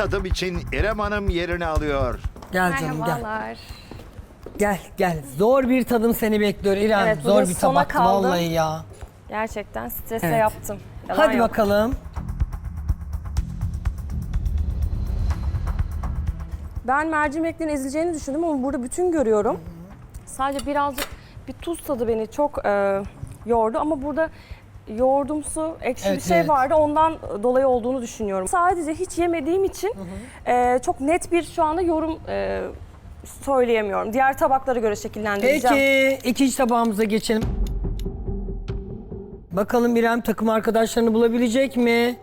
tadım için İrem Hanım yerini alıyor. Gel canım gel. Merhabalar. Gel gel. Zor bir tadım seni bekliyor İrem. Evet, Zor bir sona tabak kaldım. vallahi ya. Gerçekten strese Evet. yaptım. Yalan Hadi yok. bakalım. Ben mercimeklerin ezileceğini düşündüm ama burada bütün görüyorum. Sadece birazcık bir tuz tadı beni çok e, yordu ama burada yoğurdumsu ekşi Evet, bir şey evet. vardı ondan dolayı olduğunu düşünüyorum. Sadece hiç yemediğim için e, çok net bir şu anda yorum e, söyleyemiyorum. Diğer tabaklara göre şekillendireceğim. Peki ikinci tabağımıza geçelim. Bakalım İrem takım arkadaşlarını bulabilecek mi?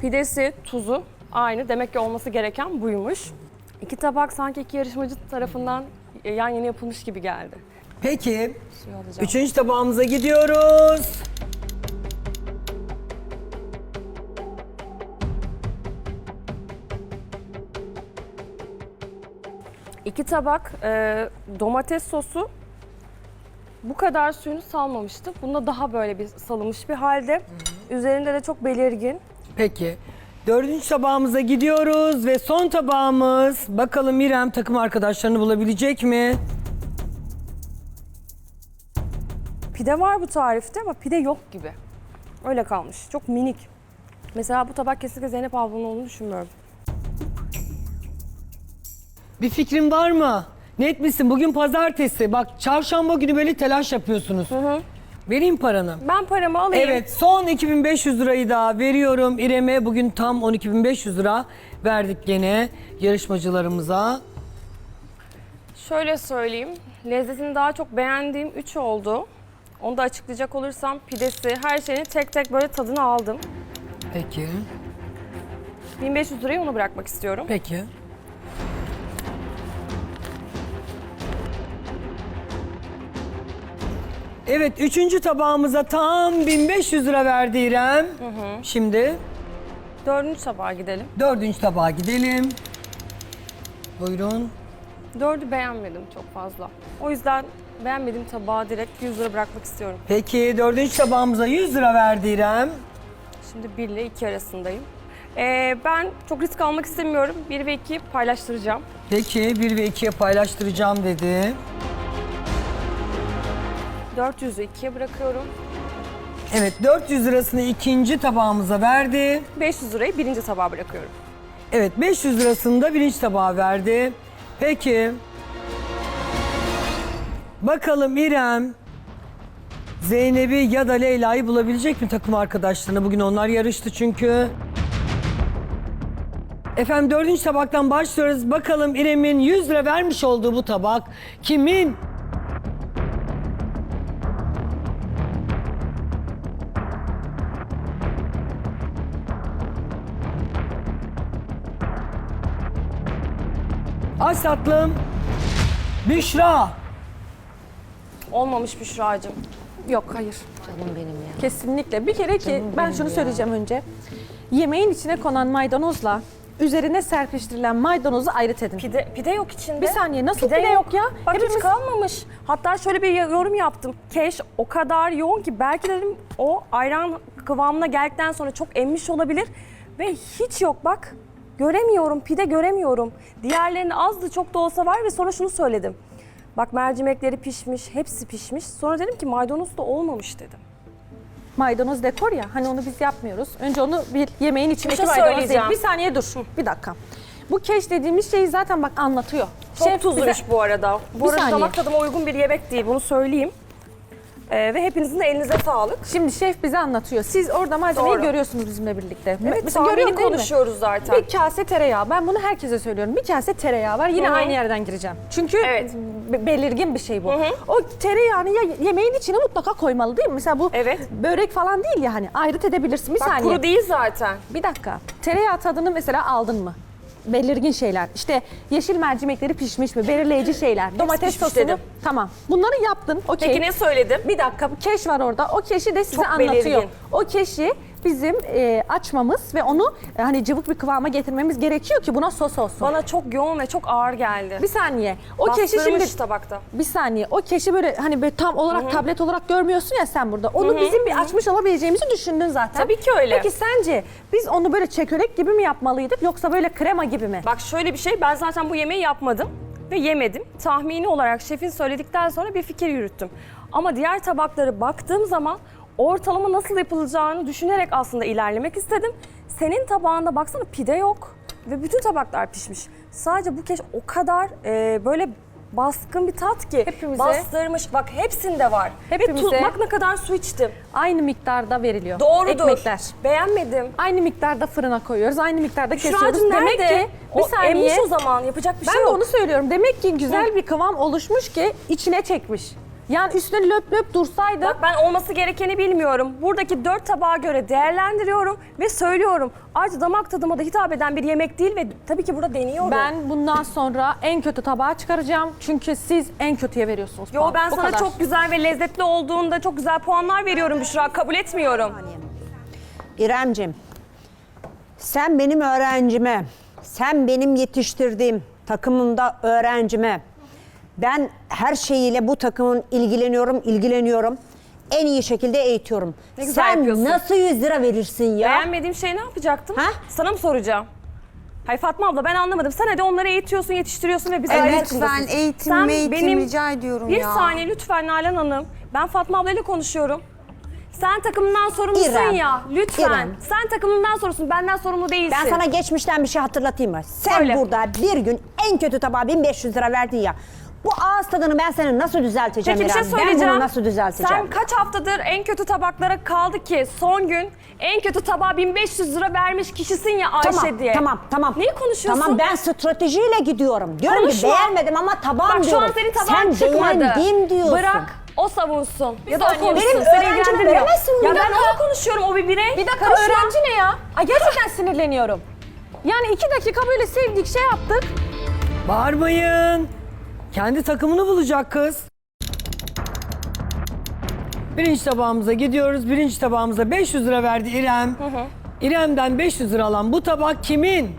Pidesi, tuzu aynı. Demek ki olması gereken buymuş. İki tabak sanki iki yarışmacı tarafından yan yana yapılmış gibi geldi. Peki üçüncü tabağımıza gidiyoruz. İki tabak e, domates sosu bu kadar suyunu salmamıştı. Bunda daha böyle bir salınmış bir halde. Üzerinde de çok belirgin. Peki. Dördüncü tabağımıza gidiyoruz ve son tabağımız. Bakalım İrem takım arkadaşlarını bulabilecek mi? Pide var bu tarifte ama pide yok gibi. Öyle kalmış. Çok minik. Mesela bu tabak kesinlikle Zeynep ablanın olduğunu düşünmüyorum. Bir fikrin var mı? Net misin? Bugün pazartesi. Bak çarşamba günü böyle telaş yapıyorsunuz. Vereyim paranı. Ben paramı alayım. Evet son 2500 lirayı da veriyorum İrem'e. Bugün tam 12.500 lira verdik gene yarışmacılarımıza. Şöyle söyleyeyim. Lezzetini daha çok beğendiğim 3 oldu. Onu da açıklayacak olursam pidesi, her şeyini tek tek böyle tadını aldım. Peki. 1500 lirayı ona bırakmak istiyorum. Peki. Evet üçüncü tabağımıza tam 1500 lira verdi İrem. Şimdi Dördüncü tabağa gidelim. dördüncü tabağa gidelim. Buyurun. Dördü beğenmedim çok fazla. O yüzden beğenmediğim tabağa direkt 100 lira bırakmak istiyorum. Peki dördüncü tabağımıza 100 lira verdi İrem. Şimdi 1 ile 2 arasındayım. Ee, ben çok risk almak istemiyorum. 1 ve 2 paylaştıracağım. Peki 1 ve 2'ye paylaştıracağım dedi. 400'ü 2'ye bırakıyorum. Evet 400 lirasını ikinci tabağımıza verdi. 500 lirayı birinci tabağa bırakıyorum. Evet 500 lirasını da birinci tabağa verdi. Peki. Bakalım İrem Zeynep'i ya da Leyla'yı bulabilecek mi takım arkadaşlarını? Bugün onlar yarıştı çünkü. Efendim dördüncü tabaktan başlıyoruz. Bakalım İrem'in 100 lira vermiş olduğu bu tabak kimin? Aç tatlım. Büşra. Olmamış Büşra'cığım. Yok hayır. Canım benim ya. Kesinlikle. Bir kere ki ben şunu söyleyeceğim önce. Yemeğin içine konan maydanozla üzerine serpiştirilen maydanozu ayırt edin. Pide, pide yok içinde. Bir saniye nasıl pide, yok ya? Bak Hepimiz hiç kalmamış. Hatta şöyle bir yorum yaptım. Keş o kadar yoğun ki belki dedim o ayran kıvamına geldikten sonra çok emmiş olabilir. Ve hiç yok bak. Göremiyorum, pide göremiyorum. Diğerlerinin azdı çok da olsa var ve sonra şunu söyledim. Bak mercimekleri pişmiş, hepsi pişmiş. Sonra dedim ki maydanoz da olmamış dedim. maydanoz dekor ya. Hani onu biz yapmıyoruz. Önce onu bir yemeğin içindeki şey maydanoz değil. Bir saniye dur. Bir dakika. Bu keş dediğimiz şeyi zaten bak anlatıyor. Çok Şef tuzluymuş bize- bu arada. Bu Bir arada saniye. damak tadıma uygun bir yemek değil, bunu söyleyeyim. Ee, ve hepinizin de elinize sağlık. Şimdi şef bize anlatıyor. Siz orada malzemeyi Doğru. görüyorsunuz bizimle birlikte. Evet, Mesela tahmini görüyorum değil mi? konuşuyoruz zaten. Bir kase tereyağı. Ben bunu herkese söylüyorum. Bir kase tereyağı var. Yine Hı hı. aynı yerden gireceğim. Çünkü Evet. be- belirgin bir şey bu. hı. O tereyağını ya yemeğin içine mutlaka koymalı değil mi? Mesela bu Evet. börek falan değil ya hani ayrıt edebilirsin. Bir Bak saniye. kuru değil zaten. Bir dakika. Tereyağı tadını mesela aldın mı? Belirgin şeyler. İşte yeşil mercimekleri pişmiş mi? Belirleyici şeyler. Domates pişmiş sosunu. dedim. Tamam. Bunları yaptın. Okey. Peki ne söyledim? Bir dakika keş var orada. O keşi de size Çok anlatıyor. belirgin. O keşi bizim e, açmamız ve onu e, hani cıvık bir kıvama getirmemiz gerekiyor ki buna sos olsun. Bana çok yoğun ve çok ağır geldi. bir saniye. O keşi Bastırmış şimdi tabakta. bir saniye. O keşi böyle hani böyle tam olarak tablet olarak görmüyorsun ya sen burada. Onu bizim bir açmış olabileceğimizi düşündün zaten. Tabii ki öyle. Peki sence biz onu böyle çekirdek gibi mi yapmalıydık yoksa böyle krema gibi mi? Bak şöyle bir şey ben zaten bu yemeği yapmadım ve yemedim. Tahmini olarak şefin söyledikten sonra bir fikir yürüttüm. Ama diğer tabaklara baktığım zaman ortalama nasıl yapılacağını düşünerek aslında ilerlemek istedim. Senin tabağında baksana pide yok ve bütün tabaklar pişmiş. Sadece bu keş o kadar e, böyle baskın bir tat ki Hepimize- bastırmış. Bak hepsinde var. Ve Hepimize- tuz- bak ne kadar su içtim. Aynı miktarda veriliyor. Doğrudur. Ekmekler. Beğenmedim. Aynı miktarda fırına koyuyoruz. Aynı miktarda kesiyoruz. Şuracım Demek nerede? ki bir o saniye. emmiş o zaman yapacak bir Ben şey de yok. onu söylüyorum. Demek ki güzel bir kıvam oluşmuş ki içine çekmiş. Yani üstüne löp löp dursaydı Bak ben olması gerekeni bilmiyorum. Buradaki dört tabağa göre değerlendiriyorum ve söylüyorum. Ayrıca damak tadıma da hitap eden bir yemek değil ve tabii ki burada deniyorum. ben bundan sonra en kötü tabağa çıkaracağım. Çünkü siz en kötüye veriyorsunuz. Yo puan. ben Bu sana kadar. çok güzel ve lezzetli olduğunda çok güzel puanlar veriyorum Büşra. Kabul etmiyorum. İremcim, sen benim öğrencime, sen benim yetiştirdiğim takımımda öğrencime, ben her şeyiyle bu takımın ilgileniyorum, ilgileniyorum. En iyi şekilde eğitiyorum. Ne güzel sen yapıyorsun. nasıl 100 lira verirsin ya? Beğenmediğim şey ne yapacaktım? Ha? Sana mı soracağım? Hayır Fatma abla ben anlamadım. Sen hadi onları eğitiyorsun, yetiştiriyorsun ve bize Evet, ayrı kılıyorsun. ben eğitim, Sen eğitim benim- rica ediyorum Bir ya. saniye lütfen Nalan Hanım. Ben Fatma ablayla konuşuyorum. Sen takımından sorumlusun İrem, ya. Lütfen. İrem. Sen takımından sorumlusun. Benden sorumlu değilsin. Ben sana geçmişten bir şey hatırlatayım mı? Sen Söyle. burada bir gün en kötü tabağa 1500 lira verdin ya. Bu ağız tadını ben senin nasıl düzelteceğim Peki bir şey İrem? söyleyeceğim. Ben bunu nasıl düzelteceğim? Sen kaç haftadır en kötü tabaklara kaldı ki son gün en kötü tabağa 1500 lira vermiş kişisin ya Ayşe Tamam, diye. tamam, tamam. Neyi konuşuyorsun? Tamam ben stratejiyle gidiyorum. Diyorum Konuşma. ki beğenmedim ama tabağım Bak şu diyorum. an senin tabağın Sen çıkmadı. beğendim diyorsun. Bırak o savunsun. ya da o konuşsun. Benim Seni öğrencime ilgilendirmiyor. veremezsin Ya bunu. ben ona konuşuyorum o bir birey. Bir dakika Karışma. öğrenci ne ya? Ay gerçekten sinirleniyorum. Yani iki dakika böyle sevdik şey yaptık. Bağırmayın. Kendi takımını bulacak kız. Birinci tabağımıza gidiyoruz. Birinci tabağımıza 500 lira verdi İrem. İrem'den 500 lira alan bu tabak kimin?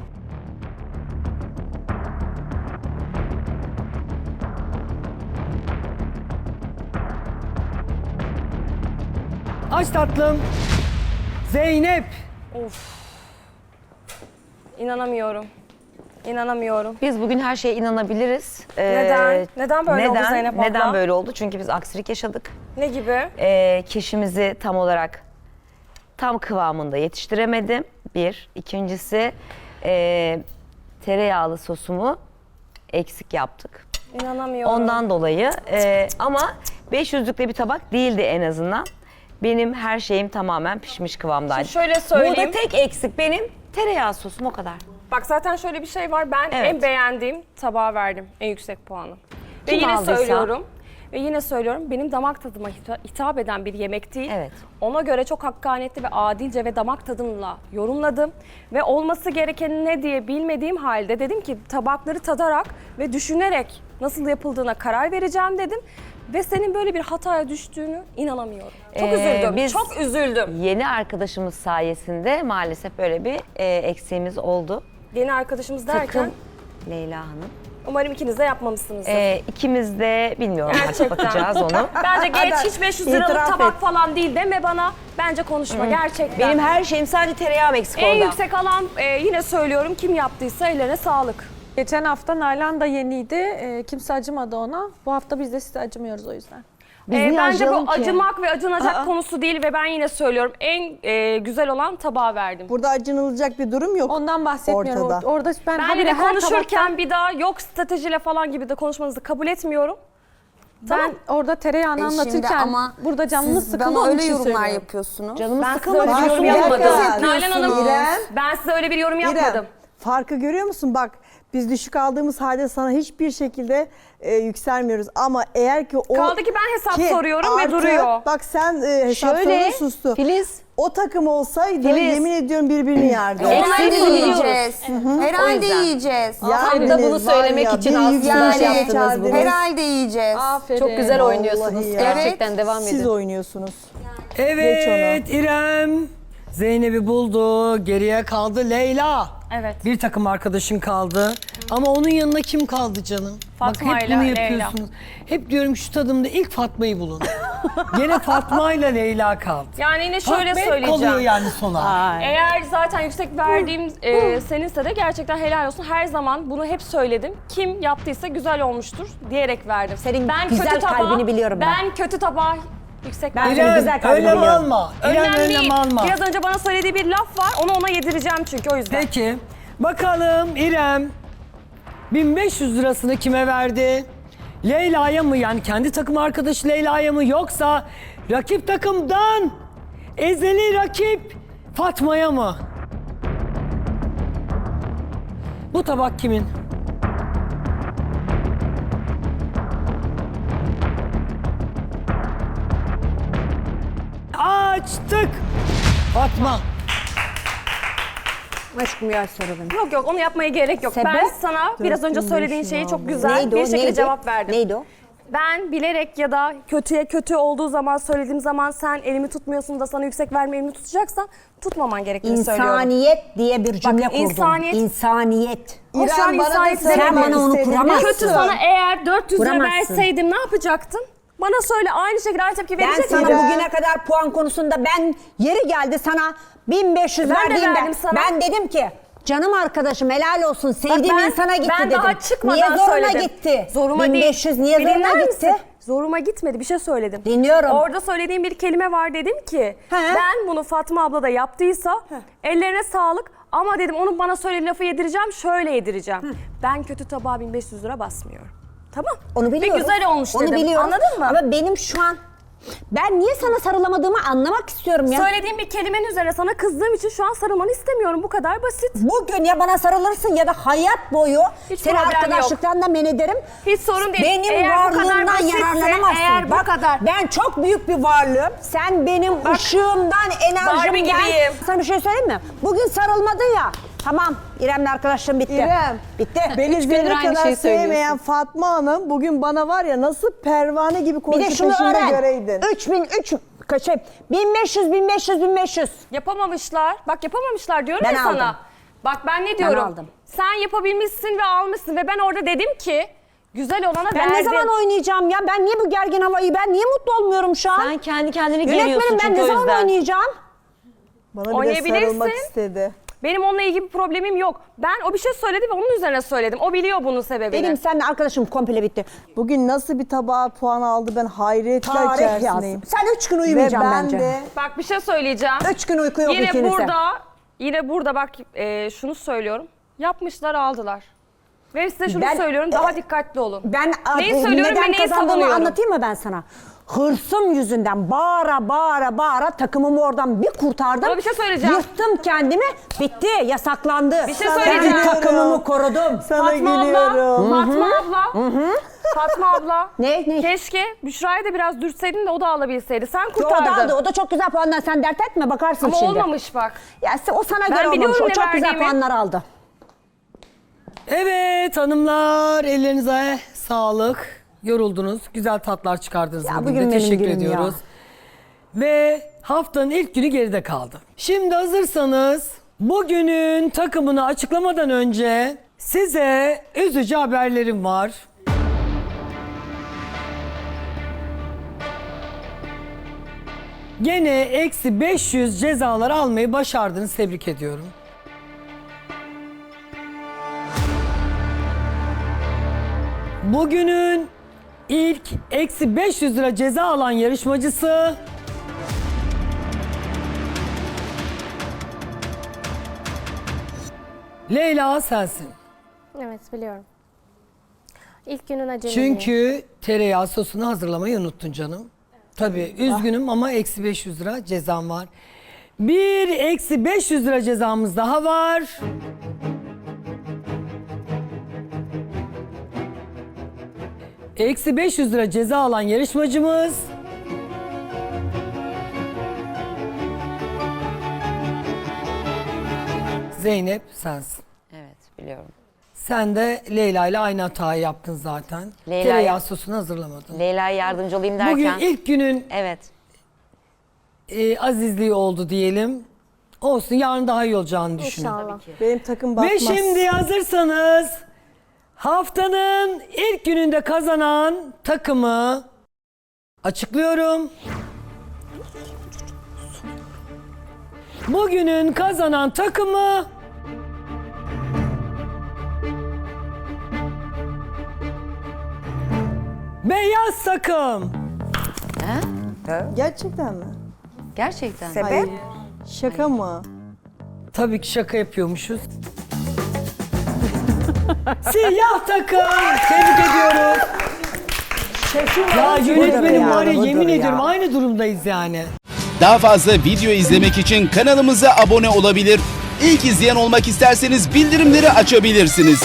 Aç tatlım. Zeynep. İnanamıyorum. İnanamıyorum. Biz bugün her şeye inanabiliriz. Ee, Neden? Neden böyle oldu neden? Zeynep abla? Neden böyle oldu? Çünkü biz aksilik yaşadık. Ne gibi? Ee, keşimizi tam olarak tam kıvamında yetiştiremedim. Bir. İkincisi ee, tereyağlı sosumu eksik yaptık. İnanamıyorum. Ondan dolayı ee, ama 500'lükte bir tabak değildi en azından. Benim her şeyim tamamen pişmiş kıvamdaydı. Şimdi şöyle söyleyeyim. Burada tek eksik benim tereyağı sosum o kadar. Bak zaten şöyle bir şey var. Ben Evet. en beğendiğim tabağa verdim en yüksek puanı. Ve Kim yine aldıysa? söylüyorum. Ve yine söylüyorum benim damak tadıma hita- hitap eden bir yemek değil. Evet. Ona göre çok hakkaniyetli ve adilce ve damak tadımla yorumladım. Ve olması gereken ne diye bilmediğim halde dedim ki tabakları tadarak ve düşünerek nasıl yapıldığına karar vereceğim dedim. Ve senin böyle bir hataya düştüğünü inanamıyorum. Çok Ee, üzüldüm. biz- Çok üzüldüm. Yeni arkadaşımız sayesinde maalesef böyle bir ee, eksiğimiz oldu. Yeni arkadaşımız derken Takım Leyla Hanım. umarım ikiniz de yapmamışsınızdır. Ee, ikimiz de bilmiyorum artık Gerçekten. bakacağız onu. Bence geç hiç 500 liralık itiraf tabak et. falan değil deme bana. Bence konuşma gerçekten. Benim her şeyim sadece tereyağım eksik en orada. yüksek alan e, yine söylüyorum kim yaptıysa ellerine sağlık. Geçen hafta Nalan da yeniydi. Ee, kimse acımadı ona. Bu hafta biz de size acımıyoruz o yüzden. Biz E, niye bence acıyalım bu ki? acımak ve acınacak konusu değil ve ben yine söylüyorum en e, güzel olan tabağı verdim. Burada acınılacak bir durum yok. Ondan bahsetmiyorum. Ortada. Orada, orada ben, Ben her konuşurken tabaktan- bir daha yok stratejiyle falan gibi de konuşmanızı kabul etmiyorum. ben orada tereyağını E şimdi anlatırken ama burada canınız siz sıkıldı bana onun öyle için yorumlar söylüyorum. yapıyorsunuz. Canımız Ben size sıkılmadı. öyle bir yorum Farklı yapmadım. Nalan Hanım İrem. ben size öyle bir yorum İrem, yapmadım. farkı görüyor musun? Bak biz düşük aldığımız halde sana hiçbir şekilde e, yükselmiyoruz. Ama eğer ki o... Kaldı ki ben hesap soruyorum ve duruyor. Bak sen e, hesap Şöyle sorunu sustu. Filiz O takım olsaydı Filiz. yemin ediyorum birbirini yerdi. Herhalde yiyeceğiz. Herhalde yiyeceğiz. Tam da bunu söylemek ya, için aslında yükselişe yani geçerdiniz. herhalde yiyeceğiz. Aferin. Çok güzel oynuyorsunuz. Vallahi ya. Gerçekten devam Siz edin. oynuyorsunuz. Evet İrem. Zeynep'i buldu. Geriye kaldı Leyla. Evet. Bir takım arkadaşın kaldı. Ama onun yanına kim kaldı canım? Fatma Bak hep ile bunu Leyla. yapıyorsunuz. Hep diyorum şu tadımda ilk Fatma'yı bulun. Gene Fatma ile Leyla kaldı. Yani yine şöyle Fatma hep söyleyeceğim. kalıyor yani sona. Eğer zaten yüksek verdiğim e, seninse de gerçekten helal olsun. Her zaman bunu hep söyledim. Kim yaptıysa güzel olmuştur diyerek verdim. Senin güzel kalbini biliyorum ben. Ben kötü tabağa yüksek Ben İrem güzel kalbini önlem biliyorum. alma. İrem önlem değil. alma. Biraz önce bana söylediği bir laf var. Onu ona yedireceğim çünkü o yüzden. Peki. Bakalım İrem 1500 lirasını kime verdi? Leyla'ya mı yani kendi takım arkadaşı Leyla'ya mı yoksa rakip takımdan ezeli rakip Fatma'ya mı? Bu tabak kimin? Açtık. Fatma. Aşkım ya sarılın. Yok yok onu yapmaya gerek yok. Sebep? Ben sana biraz önce söylediğin şeyi çok güzel Neydi bir o? şekilde Neydi? cevap verdim. Neydi o? Ben bilerek ya da kötüye kötü olduğu zaman söylediğim zaman sen elimi tutmuyorsun da sana yüksek verme elimi tutacaksan tutmaman gerektiğini söylüyorum. İnsaniyet diye bir cümle Bak, kurdum. insaniyet- İnsaniyet. O şu an İrem bana da insaniyet Sen bana onu kuramazsın. Kötü sana eğer 400 lira verseydim ne yapacaktın? Bana söyle aynı şekilde aynı tepki Ben verecek sana miydin? bugüne kadar puan konusunda ben yeri geldi sana 1500 Ben de verdiğimde verdim sana. ben dedim ki canım arkadaşım helal olsun sevdiğim ben- insana gitti ben dedim. daha çıkmadan niye zoruna söyledim. gitti? Zoruma 1500 değil. niye Bir zoruna dinler gitti? misin? Zoruma gitmedi bir şey söyledim. Dinliyorum. Orada söylediğim bir kelime var dedim ki He. ben bunu Fatma abla da yaptıysa ellerine sağlık ama dedim onun bana söylediği lafı yedireceğim şöyle yedireceğim. Ben kötü tabağa 1500 lira basmıyorum. Tamam. Onu biliyorum. Ve güzel olmuş Onu dedim. biliyorum. Anladın mı? Ama benim şu an ben niye sana sarılamadığımı anlamak istiyorum ya. Söylediğim bir kelimenin üzerine sana kızdığım için şu an sarılmanı istemiyorum. Bu kadar basit. Bugün ya bana sarılırsın ya da hayat boyu Hiç seni problem arkadaşlıktan da men ederim. Hiç sorun değil. Benim Eğer varlığımdan yararlanamazsın. eğer bu Bak, kadar- Ben çok büyük bir varlığım. Sen benim ışığımdan, Barbie enerjimden. gibiyim. Sana bir şey söyleyeyim mi? Bugün sarılmadın ya. Tamam İrem'le arkadaşlığım bitti. İrem. Bitti. Beni zerre aynı kadar şeyi sevmeyen söylüyorsun. Fatma Hanım bugün bana var ya nasıl pervane gibi bir de konuşup şunu peşinde öğren. göreydin. 3000, 3, kaç şey, 1500, 1500, 1500. Yapamamışlar. Bak yapamamışlar diyorum Ben ya sana. aldım. Bak ben ne diyorum? aldım. Sen yapabilmişsin ve almışsın ve ben orada dedim ki güzel olana Ben verdim. ne zaman oynayacağım ya? Ben niye bu gergin havayı, ben niye mutlu olmuyorum şu an? Sen kendi kendini geriyorsun Yönetmenim ben çünkü ne o zaman yüzden. oynayacağım? Bana bir de Oynayabilirsin. sarılmak istedi. Benim onunla ilgili bir problemim yok. Ben o bir şey söyledi ve onun üzerine söyledim. O biliyor bunun sebebini. Benim seninle arkadaşım komple bitti. Bugün nasıl bir tabağa puan aldı ben hayretler Tarih yaz. içerisindeyim. Sen üç gün Ve uyumayacaksın ben bence. de Bak bir şey söyleyeceğim. Üç gün uyku yok yine ikinize. burada, yine burada bak e, şunu söylüyorum. Yapmışlar aldılar. Ve size şunu Ben- söylüyorum daha dikkatli olun. Ben neyi e, söylüyorum neden ve neyi kazandığımı savunuyorum. anlatayım mı ben sana? Hırsım yüzünden bağıra bağıra bağıra takımımı oradan bir kurtardım. Ama bir şey söyleyeceğim. Yırttım kendimi. Bitti. Yasaklandı. Bir şey Ben söyleyeceğim. takımımı korudum. sana Fatma abla, gülüyorum. Fatma abla, Fatma abla. Ne, ne? Keşke Büşra'yı da biraz dürtseydin de o da alabilseydi. Sen O da kurtardın. aldı. O da çok güzel puanlar. Sen dert etme bakarsın Ama şimdi. olmamış bak. Ya se- o sana Ben göre olmamış. biliyorum O ne çok güzel verdiğimi. puanlar aldı. Evet hanımlar ellerinize sağlık. Yoruldunuz. Güzel tatlar çıkardınız Ya bugün, benim Teşekkür günüm ediyoruz. Ve haftanın ilk günü geride kaldı. Şimdi hazırsanız bugünün takımını açıklamadan önce size üzücü haberlerim var. Gene eksi 500 cezalar almayı başardınız. Tebrik ediyorum. Bugünün ilk eksi 500 lira ceza alan yarışmacısı Leyla sensin. Evet biliyorum. İlk günün aceleliği. Çünkü tereyağı sosunu hazırlamayı unuttun canım. Tabii üzgünüm ama eksi 500 lira cezam var. Bir eksi 500 lira cezamız daha var. Eksi 500 lira ceza alan yarışmacımız Zeynep sensin. Evet biliyorum. Sen de Leyla ile aynı hatayı yaptın zaten. Leyla- Tereyağı sosunu hazırlamadın. Leyla'ya yardımcı olayım derken. Bugün ilk günün Evet. e, azizliği oldu diyelim. Olsun yarın daha iyi olacağını düşünüyorum. İnşallah. Benim takım Ve batmaz. şimdi hazırsanız haftanın ilk gününde kazanan takımı açıklıyorum. Bugünün kazanan takımı Beyaz takım. Gerçekten mi? Gerçekten. Hayır. Şaka mı? Tabii ki şaka yapıyormuşuz. Siyah takım. Tebrik ediyoruz. Ya yönetmenim var ya yemin ediyorum aynı durumdayız yani. Daha fazla video izlemek için kanalımıza abone olabilir. İlk izleyen olmak isterseniz bildirimleri açabilirsiniz.